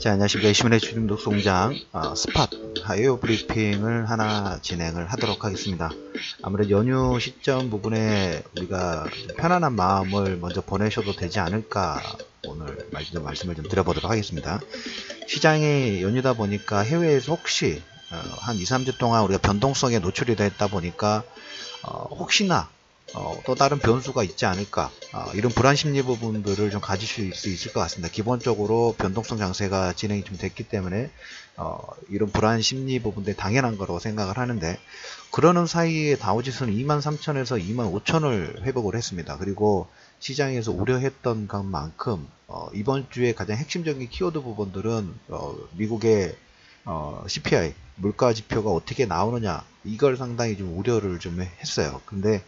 자, 안녕하십니까. 이시민의 주림 독송장 어, 스팟 하이오 브리핑을 하나 진행을 하도록 하겠습니다. 아무래도 연휴 시점 부분에 우리가 편안한 마음을 먼저 보내셔도 되지 않을까 오늘 좀 말씀을 좀 드려보도록 하겠습니다. 시장이 연휴다 보니까 해외에서 혹시 어, 한 2, 3주 동안 우리가 변동성에 노출이 됐다 보니까 어, 혹시나 어, 또 다른 변수가 있지 않을까 어, 이런 불안 심리 부분들을 좀 가지실 수 있을 것 같습니다. 기본적으로 변동성 장세가 진행이 좀 됐기 때문에 어, 이런 불안 심리 부분들 당연한 거라고 생각을 하는데 그러는 사이에 다우지수는 23,000에서 25,000을 회복을 했습니다. 그리고 시장에서 우려했던 것만큼 어, 이번 주에 가장 핵심적인 키워드 부분들은 어, 미국의 어, CPI 물가 지표가 어떻게 나오느냐 이걸 상당히 좀 우려를 좀 했어요. 근데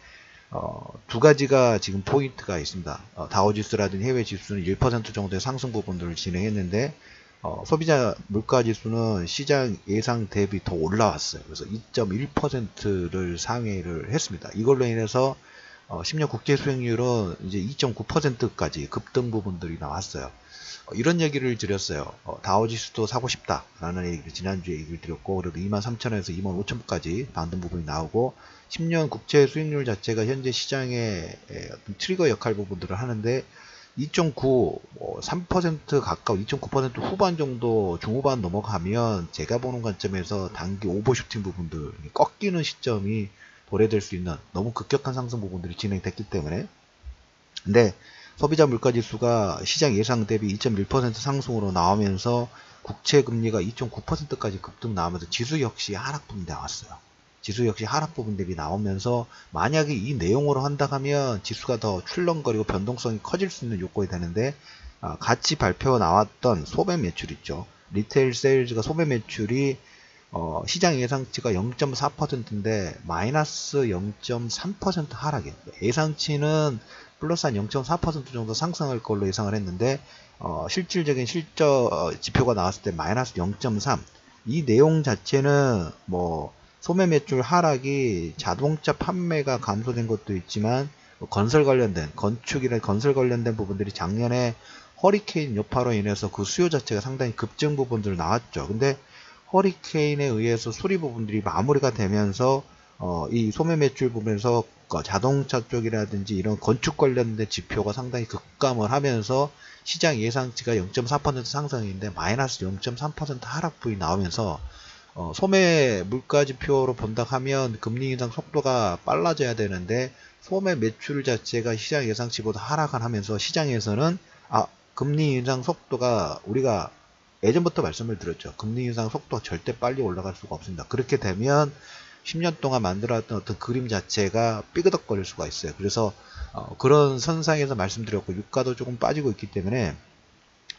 어, 두 가지가 지금 포인트가 있습니다. 어, 다우지수라든지 해외 지수는 1% 정도의 상승 부분들을 진행했는데 어, 소비자 물가 지수는 시장 예상 대비 더 올라왔어요. 그래서 2.1%를 상회를 했습니다. 이걸로 인해서 어, 10년 국제 수익률은 이제 2.9%까지 급등 부분들이 나왔어요. 어, 이런 얘기를 드렸어요. 어, 다우지수도 사고 싶다라는 얘기를 지난주에 얘기를 드렸고 그래도 23,000원에서 25,000원까지 반등 부분이 나오고 10년 국채 수익률 자체가 현재 시장의 트리거 역할 부분들을 하는데 2.9, 뭐 3% 가까워 2.9% 후반 정도 중후반 넘어가면 제가 보는 관점에서 단기 오버슈팅 부분들 꺾이는 시점이 도래될 수 있는 너무 급격한 상승 부분들이 진행됐기 때문에 근데 소비자 물가 지수가 시장 예상 대비 2.1% 상승으로 나오면서 국채 금리가 2.9%까지 급등 나오면서 지수 역시 하락 부분이 나왔어요. 지수 역시 하락 부분들이 나오면서 만약에 이 내용으로 한다 하면 지수가 더 출렁거리고 변동성이 커질 수 있는 요건이 되는데 아, 같이 발표 나왔던 소매 매출 있죠. 리테일 세일즈가 소매 매출이 어, 시장 예상치가 0.4%인데 마이너스 0.3% 하락이에요. 예상치는 플러스 한 0.4% 정도 상승할 걸로 예상을 했는데 어, 실질적인 실적 어, 지표가 나왔을 때 마이너스 0.3. 이 내용 자체는 뭐 소매 매출 하락이 자동차 판매가 감소된 것도 있지만 뭐 건설 관련된 건축이나 건설 관련된 부분들이 작년에 허리케인 여파로 인해서 그 수요 자체가 상당히 급증 부분들 나왔죠. 근데 허리케인에 의해서 수리 부분들이 마무리가 되면서 어, 이 소매 매출 부분에서 그 자동차 쪽이라든지 이런 건축 관련된 지표가 상당히 급감을 하면서 시장 예상치가 0.4% 상승인데 마이너스 0.3% 하락부위 나오면서 어, 소매 물가 지표로 본다 하면 금리 인상 속도가 빨라져야 되는데 소매 매출 자체가 시장 예상치보다 하락을 하면서 시장에서는 아 금리 인상 속도가 우리가 예전부터 말씀을 드렸죠. 금리 인상 속도가 절대 빨리 올라갈 수가 없습니다. 그렇게 되면 10년 동안 만들어왔던 어떤 그림 자체가 삐그덕거릴 수가 있어요. 그래서 어, 그런 선상에서 말씀드렸고 유가도 조금 빠지고 있기 때문에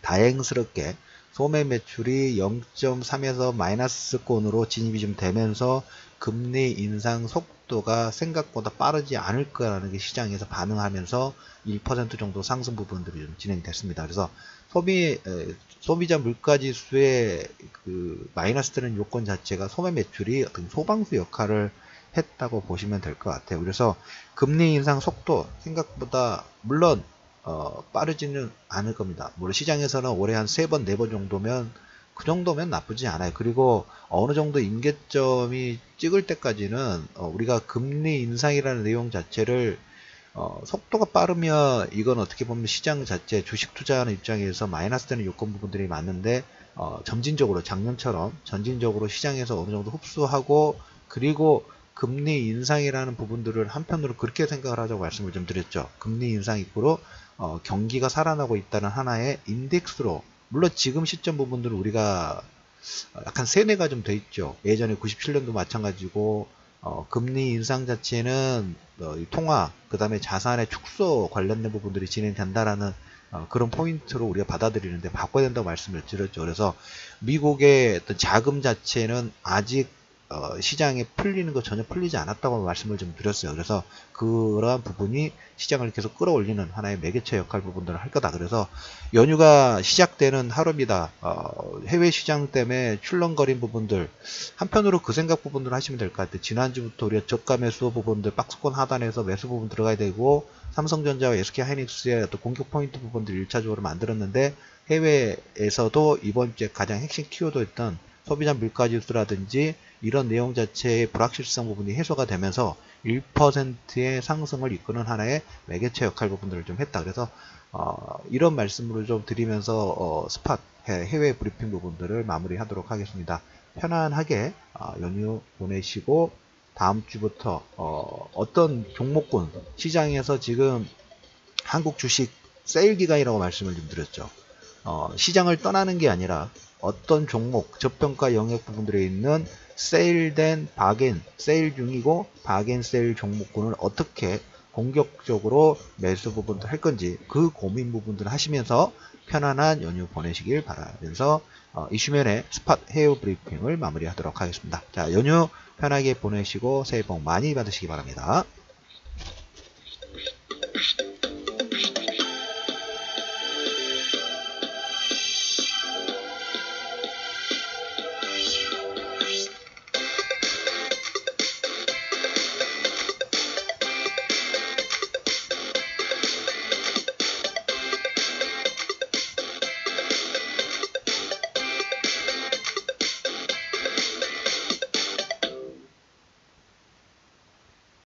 다행스럽게 소매 매출이 0.3에서 마이너스권으로 진입이 좀 되면서 금리 인상 속도가 생각보다 빠르지 않을 거라는 게 시장에서 반응하면서 1% 정도 상승 부분들이 좀 진행됐습니다. 그래서 소비 소비자 물가 지수의 그 마이너스 되는 요건 자체가 소매 매출이 어떤 소방수 역할을 했다고 보시면 될 것 같아요. 그래서 금리 인상 속도 생각보다 물론 어, 빠르지는 않을 겁니다. 물론 시장에서는 올해 한 세 번, 네 번 정도면 그 정도면 나쁘지 않아요. 그리고 어느 정도 임계점이 찍을 때까지는 어, 우리가 금리 인상이라는 내용 자체를 어, 속도가 빠르면 이건 어떻게 보면 시장 자체 주식 투자하는 입장에서 마이너스 되는 요건 부분들이 많은데 어, 점진적으로 작년처럼 전진적으로 시장에서 어느 정도 흡수하고 그리고 금리 인상이라는 부분들을 한편으로 그렇게 생각을 하자고 말씀을 좀 드렸죠. 금리 인상 이후로 어, 경기가 살아나고 있다는 하나의 인덱스로 물론 지금 시점 부분들은 우리가 약간 세뇌가 좀 돼 있죠. 예전에 97년도 마찬가지고 어, 금리 인상 자체는 어, 통화 그 다음에 자산의 축소 관련된 부분들이 진행된다라는 어, 그런 포인트로 우리가 받아들이는데 바꿔야 된다고 말씀을 드렸죠. 그래서 미국의 어떤 자금 자체는 아직 어, 시장에 풀리는 거 전혀 풀리지 않았다고 말씀을 좀 드렸어요. 그래서 그러한 부분이 시장을 계속 끌어올리는 하나의 매개체 역할 부분들을 할 거다. 그래서 연휴가 시작되는 하루입니다. 어, 해외 시장 때문에 출렁거린 부분들 한편으로 그 생각 부분들 하시면 될 것 같아요. 지난주부터 우리가 저가 매수 부분들 박스권 하단에서 매수 부분 들어가야 되고 삼성전자와 SK 하이닉스의 어떤 공격 포인트 부분들 1차적으로 만들었는데 해외에서도 이번 주에 가장 핵심 키워드였던 소비자 물가지수라든지 이런 내용 자체의 불확실성 부분이 해소가 되면서 1%의 상승을 이끄는 하나의 매개체 역할 부분들을 좀 했다. 그래서 어, 이런 말씀으로 좀 드리면서 어, 스팟 해외 브리핑 부분들을 마무리하도록 하겠습니다. 편안하게 어, 연휴 보내시고 다음 주부터 어, 떤 종목군 시장에서 지금 한국 주식 세일 기간이라고 말씀을 좀 드렸죠. 어, 시장을 떠나는 게 아니라 어떤 종목, 저평가 영역 부분들에 있는 세일된 바겐, 세일 중이고 바겐 세일 종목군을 어떻게 공격적으로 매수 부분도 할 건지 그 고민 부분들 하시면서 편안한 연휴 보내시길 바라면서 어, 이슈면의 스팟 헤어 브리핑을 마무리하도록 하겠습니다. 자, 연휴 편하게 보내시고 새해 복 많이 받으시기 바랍니다.